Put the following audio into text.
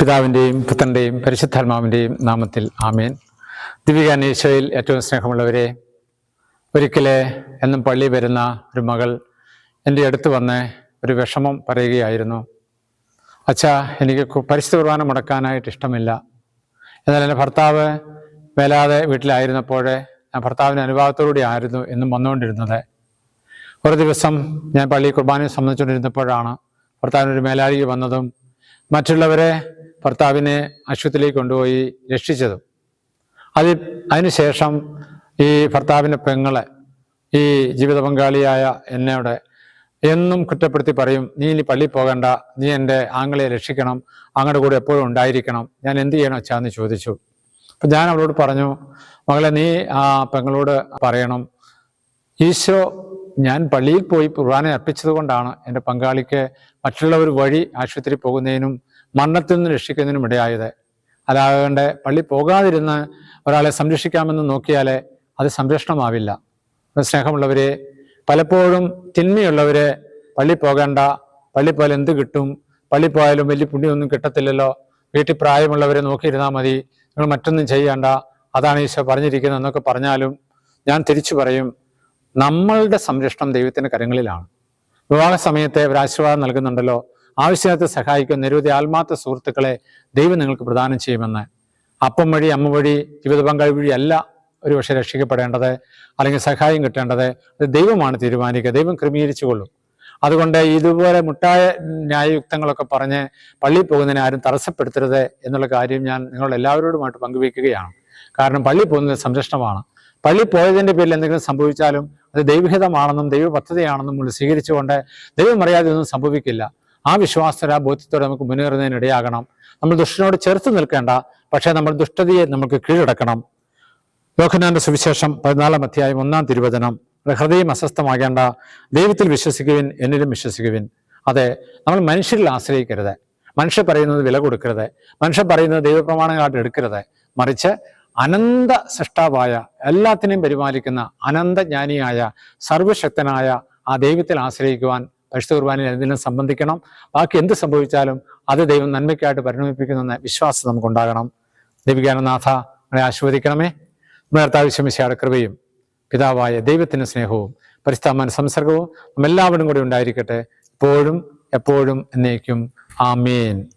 പിതാവിന്റെയും പുത്രന്റെയും പരിശുദ്ധാത്മാവിന്റെയും നാമത്തിൽ ആമേൻ. ദിവികാനീശോയിൽ ഏറ്റവും സ്നേഹമുള്ളവരെ ഒരിക്കലെ എന്നും പള്ളി വരുന്ന ഒരു മകൾ എന്റെ അടുത്ത് വന്ന് ഒരു വിഷമം പറയുകയായിരുന്നു. അച്ഛാ എനിക്ക് പരിശുദ്ധ കുർബാന മുടക്കാനായിട്ട് ഇഷ്ടമില്ല. എന്നാൽ എന്റെ ഭർത്താവ് മേലാതെ വീട്ടിലായിരുന്നപ്പോൾ ഞാൻ ഭർത്താവിന്റെ അനുഭവത്തോടുകൂടി ആയിരുന്നു എന്നും വന്നുകൊണ്ടിരുന്നത്. ഒരു ദിവസം ഞാൻ പള്ളി കുർബാനയെ സംബന്ധിച്ചുകൊണ്ടിരുന്നപ്പോഴാണ് ഭർത്താവിനൊരു മേലാളിക വന്നതും മറ്റുള്ളവരെ ഭർത്താവിനെ ആശുപത്രിയിലേക്ക് കൊണ്ടുപോയി രക്ഷിച്ചതും. അത് അതിനുശേഷം ഈ ഭർത്താവിന്റെ പെങ്ങളെ ഈ ജീവിത പങ്കാളിയായ എന്നോട് എന്നും കുറ്റപ്പെടുത്തി പറയും നീ ഇനി പള്ളിയിൽ പോകണ്ട നീ എന്റെ ആങ്ങളെ രക്ഷിക്കണം അങ്ങയുടെ കൂടെ എപ്പോഴും ഉണ്ടായിരിക്കണം ഞാൻ എന്ത് ചെയ്യണം അച്ഛാന്ന് ചോദിച്ചു. അപ്പം ഞാൻ അവളോട് പറഞ്ഞു മകളെ നീ ആ പെങ്ങളോട് പറയണം ഈശോ ഞാൻ പള്ളിയിൽ പോയി കുർബാന അർപ്പിച്ചത് കൊണ്ടാണ് എന്റെ പങ്കാളിക്ക് മറ്റുള്ളവർ വഴി ആശുപത്രി പോകുന്നതിനും മരണത്തിൽ നിന്ന് രക്ഷിക്കുന്നതിനും ഇടയായത്. അല്ലാതെ പള്ളി പോകാതിരുന്ന് ഒരാളെ സംരക്ഷിക്കാമെന്ന് നോക്കിയാൽ അത് സംരക്ഷണമാവില്ല. സ്നേഹമുള്ളവരെ പലപ്പോഴും തിന്മയുള്ളവരെ പള്ളി പോകേണ്ട പള്ളി പോയാൽ എന്ത് കിട്ടും? പള്ളി പോയാലും വലിയ പുണ്യമൊന്നും കിട്ടത്തില്ലല്ലോ. വീട്ടിൽ പ്രായമുള്ളവരെ നോക്കിയിരുന്നാൽ മതി. നിങ്ങൾ മറ്റൊന്നും ചെയ്യേണ്ട. അതാണ് ഈശോ പറഞ്ഞിരിക്കുന്നത്. എന്നൊക്കെ പറഞ്ഞാലും ഞാൻ തിരിച്ചു പറയും നമ്മളുടെ സംരക്ഷണം ദൈവത്തിന്റെ കരങ്ങളിലാണ്. വിവാഹ സമയത്തെ ഒരു ആശീർവാദം നൽകുന്നുണ്ടല്ലോ. ആവശ്യത്തെ സഹായിക്കുന്ന നിരവധി ആത്മാർത്ഥ സുഹൃത്തുക്കളെ ദൈവം നിങ്ങൾക്ക് പ്രദാനം ചെയ്യുമെന്ന്. അപ്പം വഴി അമ്മ വഴി ജീവിത പങ്കാളി വഴി അല്ല ഒരു പക്ഷേ രക്ഷിക്കപ്പെടേണ്ടത് അല്ലെങ്കിൽ സഹായം കിട്ടേണ്ടത്. അത് ദൈവമാണ് തീരുമാനിക്കുക. ദൈവം ക്രമീകരിച്ചുകൊള്ളും. അതുകൊണ്ട് ഇതുപോലെ മുട്ടായ ന്യായയുക്തങ്ങളൊക്കെ പറഞ്ഞ് പള്ളിയിൽ പോകുന്നതിനെ ആരും തടസ്സപ്പെടുത്തരുത് എന്നുള്ള കാര്യം ഞാൻ നിങ്ങൾ എല്ലാവരോടുമായിട്ട് പങ്കുവയ്ക്കുകയാണ്. കാരണം പള്ളി പോകുന്നത് സംരക്ഷണമാണ്. പള്ളി പോയതിന്റെ പേരിൽ എന്തെങ്കിലും സംഭവിച്ചാലും അത് ദൈവഹിതമാണെന്നും ദൈവ പദ്ധതിയാണെന്നും നമ്മൾ സ്വീകരിച്ചുകൊണ്ട് ഒന്നും സംഭവിക്കില്ല. ആ വിശ്വാസര ബോധ്യത്തോടെ നമുക്ക് മുന്നേറുന്നതിനിടയാകണം. നമ്മൾ ദുഷ്ടനോട് ചെറുത്ത് നിൽക്കേണ്ട പക്ഷേ നമ്മൾ ദുഷ്ടതയെ നമുക്ക് കീഴടക്കണം. യോഹനാന്റെ സുവിശേഷം പതിനാലാം അധ്യായം ഒന്നാം തിരുവചനം. ഹൃദയം അസ്വസ്ഥമാകേണ്ട ദൈവത്തിൽ വിശ്വസിക്കുവിൻ എന്നിലും വിശ്വസിക്കുവിൻ. അതെ നമ്മൾ മനുഷ്യരിൽ ആശ്രയിക്കരുത്. മനുഷ്യർ പറയുന്നത് വില കൊടുക്കരുത്. മനുഷ്യർ പറയുന്നത് ദൈവപ്രമാണങ്ങളായിട്ട് എടുക്കരുത്. മറിച്ച് അനന്ത സൃഷ്ടാവായ എല്ലാത്തിനെയും പരിപാലിക്കുന്ന അനന്തജ്ഞാനിയായ സർവശക്തനായ ആ ദൈവത്തിൽ ആശ്രയിക്കുവാൻ പരിശുദ്ധ കുർബാനയിൽ എന്തിനും സംബന്ധിക്കണം. ബാക്കി എന്ത് സംഭവിച്ചാലും അത് ദൈവം നന്മയ്ക്കായിട്ട് പരിണമിപ്പിക്കുന്നെന്ന വിശ്വാസം നമുക്കുണ്ടാകണം. ദൈവികാനനാഥ നമ്മളെ ആശീർവദിക്കണമേ. നേർത്താവശ്യമിശയുടെ കൃപയും പിതാവായ ദൈവത്തിന്റെ സ്നേഹവും പരിസ്ഥാമാന സംസർഗവും നമ്മെല്ലാവരും കൂടെ ഉണ്ടായിരിക്കട്ടെ. ഇപ്പോഴും എപ്പോഴും എന്നേക്കും. ആമേൻ.